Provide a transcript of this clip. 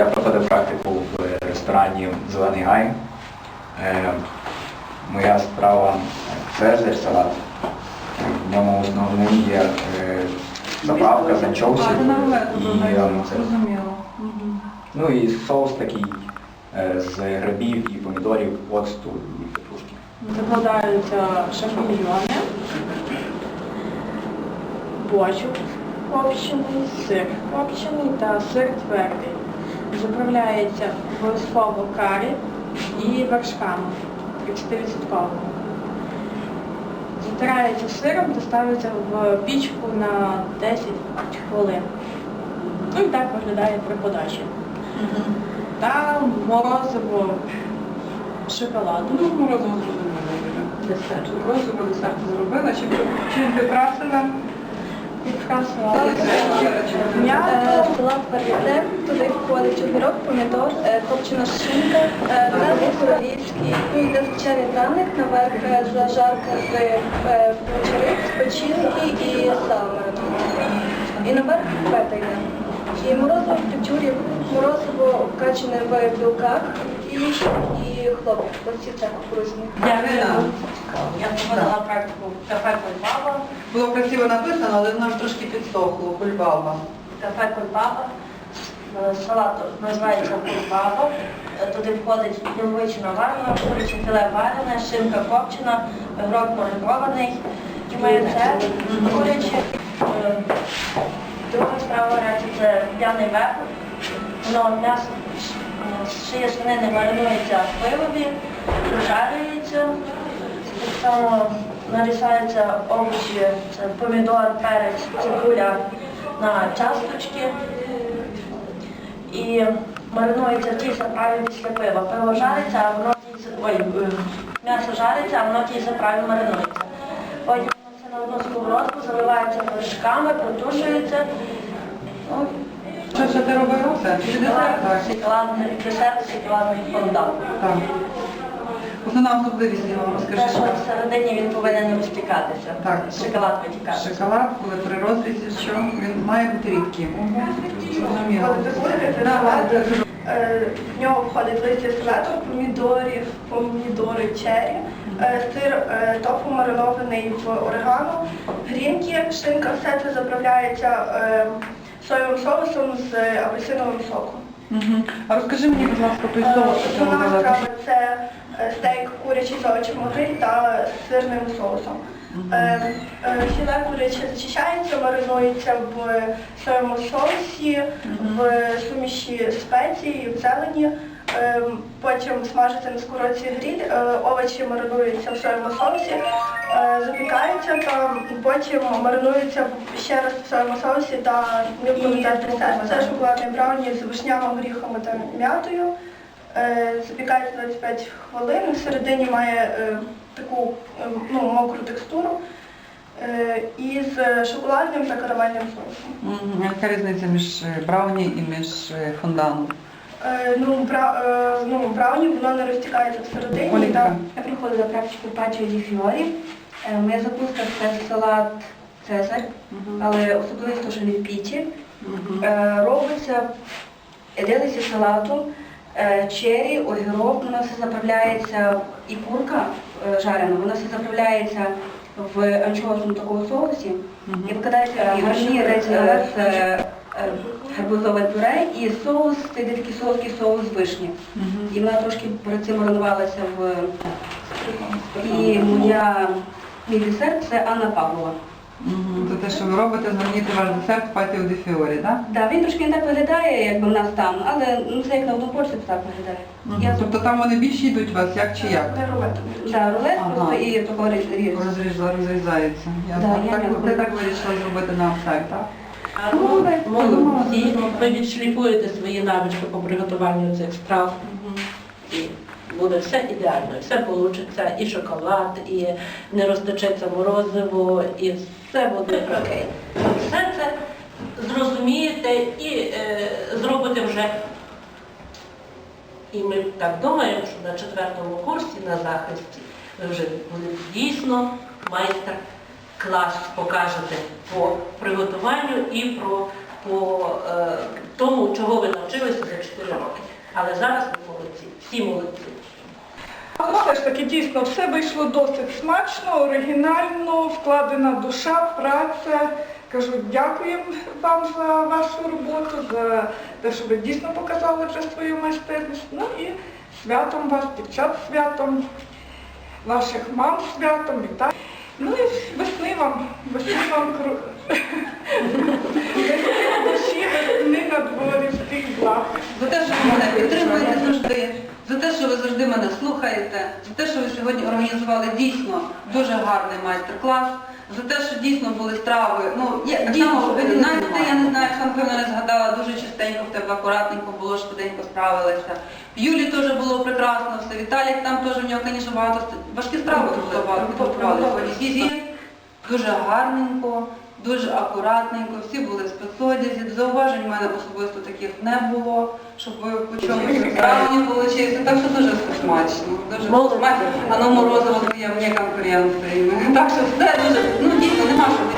Я проходив практику в ресторані Зелений Гай. Е, Моя справа цезарь салат. В ньому основним є е, заправка це- Зрозуміло. Ну і соус такий е, з грибів і помідорів, оцту і петрушки. Закладаються шампіньйони, бочок копчений, сир копчений та сир твердий. Заправляється обов'язково карі і вершками 30%. Затирається сиром та ставиться в пічку на 10 хвилин. Ну і так виглядає при подачі. Та морозиво шоколаду. Ну, морозиво зробили. Десерт. Морозиво десерт зробила, чи чим прикрасила. Підкрасила. Е, Салат пар'яте, туди входить огірок, помідор, копчена шинка, зелень королівський, ну, йде звичайний драник, наверх зажарка з е, печінки і сала. І наверх йде. І морозиво в фритюрі, морозиво обкачане в білках і, хлопець, оці це кукурузні. Дякую. Я проводила практику в кафе Кульбаба. Було красиво написано, але воно ж трошки підсохло, кульбаба. Кафе Кульбаба. Е, Салат називається Кульбаба. Е, Туди входить яловичина варена, куряче філе варене, шинка копчена, грок маринований, яйце куряче. Е, Друга страва варіація це п'яний вепр. Воно м'ясо з свинини маринується в пивові, прожарюється. Так само нарізаються овочі, це помідор, перець, цибуля на часточки. І маринується ті заправі після пива. Пиво жариться, а воно ой, е, м'ясо жариться, а воно тій заправі маринується. Потім воно це на одну сковородку заливається вершками, протушується. Що, що ти? Чи десерт? Так. Шоколадний десерт, шоколадний фондан. Так. Основна особливість я вам Те, розкажи. що всередині він повинен розтікатися. Так. Шоколад витікатися. Шоколад, коли при розрізі, що він має бути рідкий. Зрозуміло. Е, В нього входить листя салату, помідорів, помідори чері, е, сир е, тофу маринований в орегано, грінки, шинка, все це заправляється е, соєвим соусом з апельсиновим соком. Угу. А розкажи мені, будь ласка, той Е, соус, що ти Основна робила. страва це е, стейк курячий з овочем гриль та з сирним соусом. Е, е, Філе куряче зачищається, маринується в соєвому соусі, в суміші спецій, в зелені. Е, Потім смажиться на сковородці гриль, е, овочі маринуються в соєвому соусі, е, запікаються там, потім маринуються ще раз в соєвому соусі та та десерт. Це шоколадний брауні з вишнявими горіхами та м'ятою. Е, Запікається 25 хвилин. Всередині має таку ну, мокру текстуру е, із шоколадним та карамельним соусом. Яка різниця між брауні і між фонданом? Е, Ну, бра, ну, брауні воно не розтікається всередині. Оліка. та- Я проходила практику пачо ді фіорі. Е, Моя закуска це салат Цезарь, але особливо, що він в піті. Робиться ділиться салату, е, чері, огірок, воно все заправляється, і курка жарена, воно все заправляється в анчоусному такому соусі і викидається гарнір з гарбузове пюре і соус, це йде такий солодкий соус з вишні. І вона трошки перед цим маринувалася в і моя мій десерт це Анна Павлова. Це те, що ви робите, зверніть ваш десерт патіо де фіорі, так? Да, він трошки не так виглядає, якби в нас там, але ну, це як на одну порцію так виглядає. Я Тобто там вони більше йдуть у вас, як чи як? Не да, рулет Ага. просто і такого різ. Розрізла, розрізається. Ясно. Да, я так, не ти так вирішила зробити на офсайт, так? Молодці, ви відшліфуєте свої навички по приготуванню цих страв. І буде все ідеально, все вийде, і шоколад, і не розтечеться морозиво, і все буде окей. все це зрозумієте і е, зробите вже. І ми так думаємо, що на четвертому курсі на захисті ви вже будете дійсно майстер клас покажете по приготуванню і про по е, тому, чого ви навчилися за 4 роки. Але зараз ви молодці, всі молодці. Все ж таки дійсно все вийшло досить смачно, оригінально, вкладена душа, праця. Кажу, дякуємо вам за вашу роботу, за те, що ви дійсно показали вже свою майстерність. Ну і святом вас, дівчат святом, ваших мам святом, вітаю. Ну і весни вам, весни вам кру... на дворі. За те, що ви мене підтримуєте завжди, за те, що ви завжди мене слухаєте, за те, що ви сьогодні організували дійсно дуже гарний майстер-клас, за те, що дійсно були страви. Ну, я, дійсно, ви навіть ти, я не знаю, сам певно не згадала, дуже чистенько в тебе акуратненько було, швиденько справилися. В Юлі теж було прекрасно все. Віталік там теж в нього, звісно, багато важкі справи готували, підготували. Дуже гарненько, дуже акуратненько, всі були в спецодязі. Зауважень в мене особисто таких не було, щоб ви по чомусь правильно вийшли. Так що дуже смачно, дуже смачно. А на морозиво є мені конкуренції. Так що все дуже, ну дійсно, нема що.